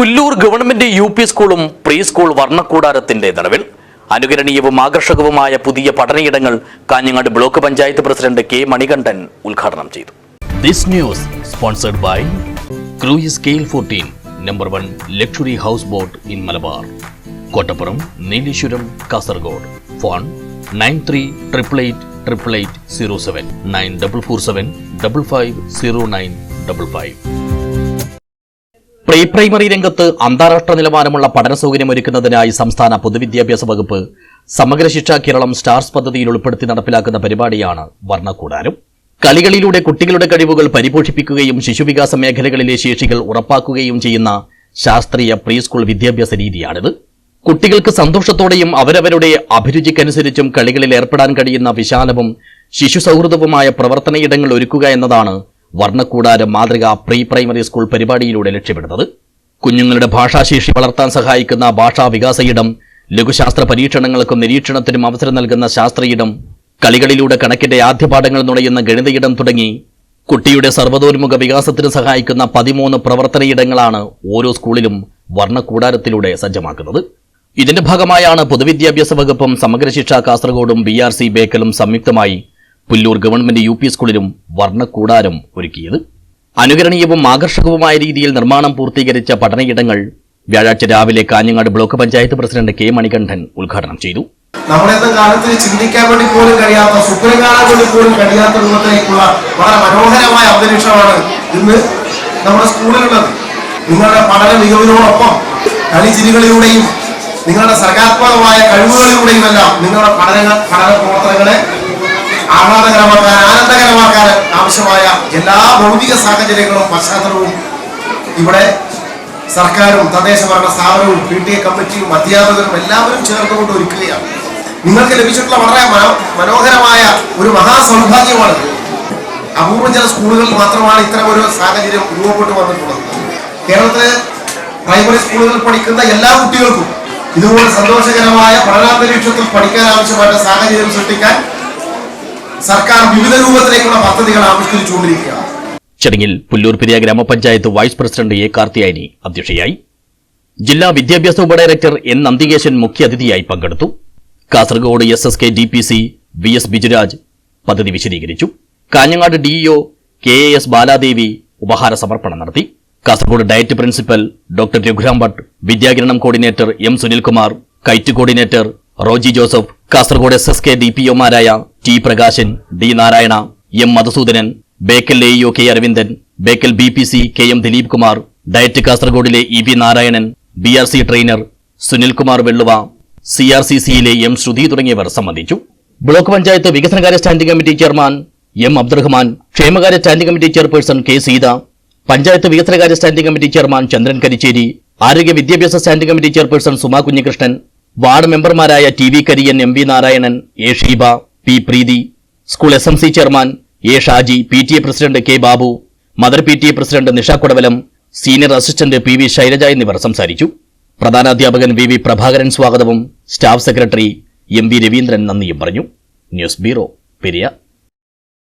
Pullur government U P സ്കൂളും pre school വർണക്കൂടാരത്തിന്റെ നിലവിൽ അനുകരണീയവും ആകർഷകവുമായ പുതിയ പഠനയിടങ്ങൾ Kanhangad block panchayat president K Manikandan ഉദ്ഘാടനം ചെയ്തു. This news sponsored by cruise കെയിൽ fourteen number one luxury house boat in Malabar Kottappuram Nileshwaram Kasaragod phone nine three triple eight triple eight zero seven nine double four seven double five zero nine double five pre primary രംഗത്ത് അന്താരാഷ്ട്ര നിലവാരമുള്ള പഠന സൗകര്യമൊരുക്കുന്നതിനായി സംസ്ഥാന പൊതുവിദ്യാഭ്യാസ വകുപ്പ് സമഗ്ര ശിക്ഷ Keralam stars പദ്ധതിയിൽ ഉൾപ്പെടുത്തി നടപ്പിലാക്കുന്ന പരിപാടിയാണ് വർണക്കൂടാരം. കളികളിലൂടെ കുട്ടികളുടെ കഴിവുകൾ പരിപോഷിപ്പിക്കുകയും ശിശുവികാസ മേഖലകളിലെ ശേഷികൾ ഉറപ്പാക്കുകയും ചെയ്യുന്ന ശാസ്ത്രീയ പ്രീ സ്കൂൾ വിദ്യാഭ്യാസ രീതിയാണിത്. കുട്ടികൾക്ക് സന്തോഷത്തോടെയും അവരവരുടെ അഭിരുചിക്കനുസരിച്ചും കളികളിൽ ഏർപ്പെടാൻ കഴിയുന്ന വിശാലവും ശിശു സൗഹൃദവുമായ പ്രവർത്തനയിടങ്ങൾ ഒരുക്കുക എന്നതാണ് വർണക്കൂടാരം മാതൃക പ്രീ പ്രൈമറി സ്കൂൾ പരിപാടിയിലൂടെ ലക്ഷ്യമിടുന്നത്. കുഞ്ഞുങ്ങളുടെ ഭാഷാശേഷി വളർത്താൻ സഹായിക്കുന്ന ഭാഷാ ഇടം ലഘുശാസ്ത്ര പരീക്ഷണങ്ങൾക്കും നിരീക്ഷണത്തിനും അവസരം നൽകുന്ന ശാസ്ത്രയിടം കളികളിലൂടെ കണക്കിന്റെ ആദ്യപാഠങ്ങൾ നുണയുന്ന ഗണിതയിടം തുടങ്ങി കുട്ടിയുടെ സർവതോന്മുഖ വികാസത്തിന് സഹായിക്കുന്ന പതിമൂന്ന് പ്രവർത്തനയിടങ്ങളാണ് ഓരോ സ്കൂളിലും വർണക്കൂടാരത്തിലൂടെ സജ്ജമാക്കുന്നത്. ഇതിന്റെ ഭാഗമായാണ് പൊതുവിദ്യാഭ്യാസ വകുപ്പും സമഗ്രശിക്ഷ കാസർഗോഡും ബി ആർ സി ബേക്കലും സംയുക്തമായി പുല്ലൂർ ഗവൺമെന്റ് യു പി സ്കൂളിലും വർണക്കൂടാരം ഒരുക്കിയത്. അനുകരണീയവും ആകർഷകവുമായ രീതിയിൽ നിർമ്മാണം പൂർത്തീകരിച്ച പഠനയിടങ്ങൾ വ്യാഴാഴ്ച രാവിലെ Kanhangad block panchayat president K Manikandan ഉദ്ഘാടനം ചെയ്തു. ചിന്തിക്കാൻ വേണ്ടി കഴിയാത്ത വളരെ മനോഹരമായ ഇന്ന് നിങ്ങളുടെ പഠന മികവിനോടൊപ്പം കളിച്ചിരികളിലൂടെയും നിങ്ങളുടെ സർഗാത്മകമായ കഴിവുകളിലൂടെയും എല്ലാം നിങ്ങളുടെ പഠന പഠന പ്രവർത്തനങ്ങളെ ആഹ്ലാദകരമാക്കാൻ ആനന്ദകരമാക്കാൻ ആവശ്യമായ എല്ലാ ഭൗതിക സാഹചര്യങ്ങളും പശ്ചാത്തലവും ഇവിടെ സർക്കാരും തദ്ദേശ ഭരണ സ്ഥാപനവും പി ടി എ കമ്മിറ്റിയും അധ്യാപകരും എല്ലാവരും ചേർന്നുകൊണ്ട് ഒരുക്കുകയാണ്. നിങ്ങൾക്ക് ലഭിച്ചിട്ടുള്ള വളരെ മന- മനോഹരമായ ഒരു മഹാസൗഭാഗ്യമാണ് അപൂർവം ചില സ്കൂളുകളിൽ മാത്രമാണ് ഇത്തരം ഒരു സാഹചര്യം രൂപപ്പെട്ടു വന്നിട്ടുള്ളത്. കേരളത്തിലെ പ്രൈമറി സ്കൂളുകളിൽ പഠിക്കുന്ന എല്ലാ കുട്ടികൾക്കും ഇതുപോലെ സന്തോഷകരമായ പഠനാന്തരീക്ഷത്തിൽ പഠിക്കാൻ ആവശ്യമായ സാഹചര്യം സൃഷ്ടിക്കാൻ സർക്കാർ വിവിധ രൂപത്തിലേക്കുള്ള പദ്ധതികൾ ആവിഷ്കരിച്ചുകൊണ്ടിരിക്കുകയാണ്. ചടങ്ങിൽ പുല്ലൂർ പെരിയ ഗ്രാമപഞ്ചായത്ത് വൈസ് പ്രസിഡന്റ് എ കാർത്തിയായി അധ്യക്ഷയായി. ജില്ലാ വിദ്യാഭ്യാസ ഉപഡയറക്ടർ എൻ നന്ദികേശൻ മുഖ്യാതിഥിയായി പങ്കെടുത്തു. Kasaragod S S K D P C V S Bijuraj പദ്ധതി വിശദീകരിച്ചു. Kanhangad DEO K A S Baladevi ഉപഹാര സമർപ്പണം നടത്തി. Kasaragod DIET principal doctor Raghuram Bhat Vidyakiranam coordinator M Sunilkumar KITE coordinator Roji Joseph Kasaragod S S K D P ഒമാരായ T Prakashan D Narayana M Madhusudanan Bekal A EO K Aravindan Bekal B P C K M Dileep Kumar DIET കാസർഗോഡിലെ E P Narayanan B R C trainer Sunilkumar വെള്ളുവ C R C സിയിലെ M Sruthi തുടങ്ങിയവർ സംബന്ധിച്ചു. Block panchayat വികസനകാര്യ standing committee chairman M Abdurahman ക്ഷേമകാര്യ standing committee chairperson K Seetha panchayat വികസനകാര്യ standing committee chairman Chandran Karicheri ആരോഗ്യ വിദ്യാഭ്യാസ standing committee chairperson Suma Kunhikrishnan ward മെമ്പർമാരായ T V Kariyan M V Narayanan A Sheeba P Preethi school S M C chairman A Shaji P T A president K Babu mother P T A president Nisha Kodavalam senior assistant P V Shailaja എന്നിവർ സംസാരിച്ചു. പ്രധാനാധ്യാപകൻ V V Prabhakaran സ്വാഗതവും staff secretary M V Raveendran നന്ദിയും പറഞ്ഞു. News bureau Periya